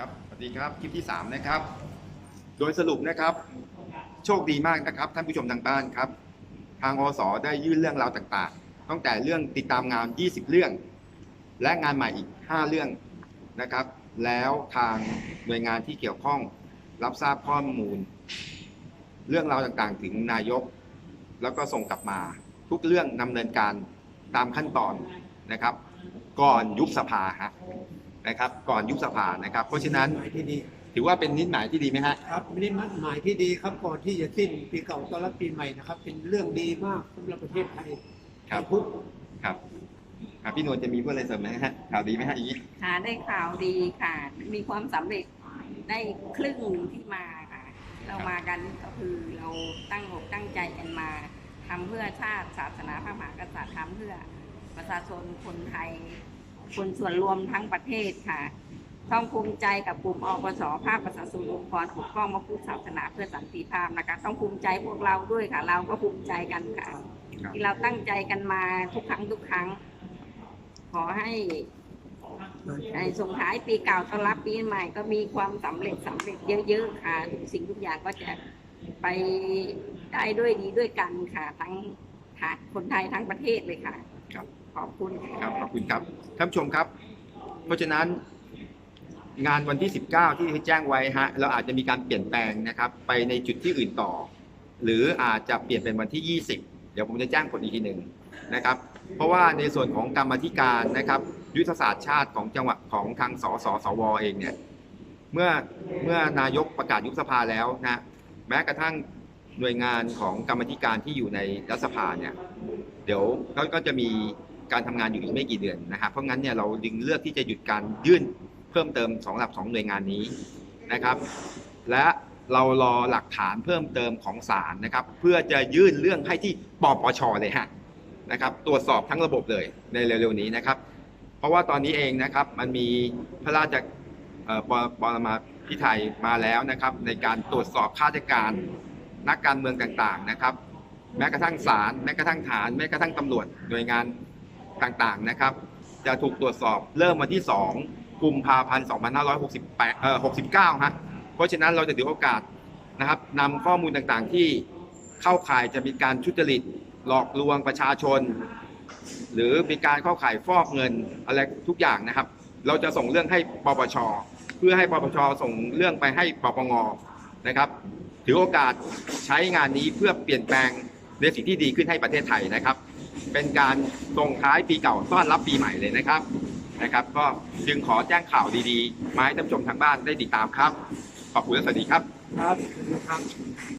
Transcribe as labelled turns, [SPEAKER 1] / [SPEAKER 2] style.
[SPEAKER 1] ครับสวัสดีครับคลิปที่ 3 นะครับ โดยสรุปนะครับ โชคดีมากนะครับ ท่านผู้ชมทางบ้านครับ ทางอสได้ยื่นเรื่องราวต่างๆ ตั้งแต่เรื่องติดตามงาน 20 เรื่อง และงานใหม่อีก 5 เรื่องนะครับ แล้วทางหน่วยงานที่เกี่ยวข้องรับทราบข้อมูล เรื่องราวต่างๆ ถึงนายก แล้วก็ส่งกลับมา ทุกเรื่องดำเนินการตามขั้นตอนนะครับ ก่อนยุบสภาฮะ นะครับก่อนยุบสภานะครับ เพราะฉะนั้น
[SPEAKER 2] หมายที่ดี
[SPEAKER 1] ถือว่าเป็นนิดหมายที่ดีไหมฮะ
[SPEAKER 2] ครับไม่ได้มั่นหมายที่ดีครับก่อนที่จะสิ้นปีเก่าต้อนรับปีใหม่นะครับ เป็นเรื่องดีมากสำหรับประเทศไทย
[SPEAKER 1] ครับ
[SPEAKER 2] ทุก
[SPEAKER 1] ครับอะพี่นวลจะมีเพื่ออะไรเสริมไหมฮะข่าวดีไหมฮะอย่างนี้
[SPEAKER 3] ค่ะได้ข่าวดีค่ะ มีความสำเร็จได้ครึ่งหนึ่งที่มาค่ะ เรามากันก็คือเราตั้งอกตั้งใจกันมาทำเพื่อชาติศาสนาพระมหากษัตริย์ทำเพื่อประชาชนคนไทย คนส่วนรวมทั้งประเทศค่ะ ต้องภูมิใจกับกลุ่มอปสภาคประชาชนองค์กรปกป้องมะพุทธศาสนาเพื่อสันติภาพนะคะ ต้องภูมิใจพวกเราด้วยค่ะ เราก็ภูมิใจกันค่ะ
[SPEAKER 1] ครับ
[SPEAKER 3] ที่เราตั้งใจกันมาทุกครั้งทุกครั้ง ขอให้ในส่งท้ายปีเก่าต้อนรับปีใหม่ ก็มีความสำเร็จสำเร็จเยอะๆค่ะทุกสิ่งทุกอย่างก็จะไปได้ด้วยดีด้วยกันค่ะ ทั้งค่ะคนไทยทั้งประเทศเลยค่ะ
[SPEAKER 1] ครับ
[SPEAKER 3] ขอบคุณค
[SPEAKER 1] รับขอบคุณครับท่านผู้ชมครับ เพราะฉะนั้นงานวันที่ 19 ที่แจ้งไว้ฮะเราอาจจะมีการเปลี่ยนแปลงนะครับ ไปในจุดที่อื่นต่อ หรืออาจจะเปลี่ยนเป็นวันที่ 20 เดี๋ยวผมจะแจ้งผลอีกทีหนึ่งนะครับ เพราะว่าในส่วนของกรรมธิการนะครับยุทธศาสตร์ชาติของจังหวัดของทางสสสวเองเนี่ยเมื่อเมื่อนายกประกาศยุบสภาแล้วนะแม้กระทั่งหน่วยงานของกรรมธิการที่อยู่ในรัฐสภาเนี่ยเดี๋ยวเขาก็จะมี การทำงานอยู่อีกไม่กี่เดือนนะครับเพราะงั้นเนี่ยเราดึงเลือกที่จะหยุดการยื่นเพิ่มเติมสองหลับสองหน่วยงานนี้นะครับ และเรารอหลักฐานเพิ่มเติมของศาลนะครับ เพื่อจะยื่นเรื่องให้ที่ปปชเลยฮะนะครับตรวจสอบทั้งระบบเลยในเร็วๆนี้นะครับ เพราะว่าตอนนี้เองนะครับมันมีพระราชเอ่อปปรมาพิไทยมาแล้วนะครับ ในการตรวจสอบข้าราชการนักการเมืองต่างๆนะครับ แม้กระทั่งศาลแม้กระทั่งฐานแม้กระทั่งตำรวจหน่วยงาน ต่างๆนะครับ จะถูกตรวจสอบเริ่มวันที่ 2 กุมภาพันธ์ 2568เอ่อ69 ฮะ เพราะฉะนั้นเราจะถือโอกาสนะครับนำข้อมูลต่างๆที่เข้าข่ายจะมีการทุจริตหลอกลวงประชาชน หรือมีการเข้าข่ายฟอกเงินอะไรทุกอย่างนะครับ เราจะส่งเรื่องให้ปปชเพื่อให้ปปชส่งเรื่องไปให้ปปงนะครับ ถือโอกาสใช้งานนี้เพื่อเปลี่ยนแปลงในสิ่งที่ดีขึ้นให้ประเทศไทยนะครับ เป็นการส่งท้ายปีเก่าต้อนรับปีใหม่เลยนะครับนะครับ ก็จึงขอแจ้งข่าวดีๆ มาให้ท่านผู้ชมทางบ้านได้ติดตามครับ ขอบคุณและสวัสดีครับ
[SPEAKER 2] ครับ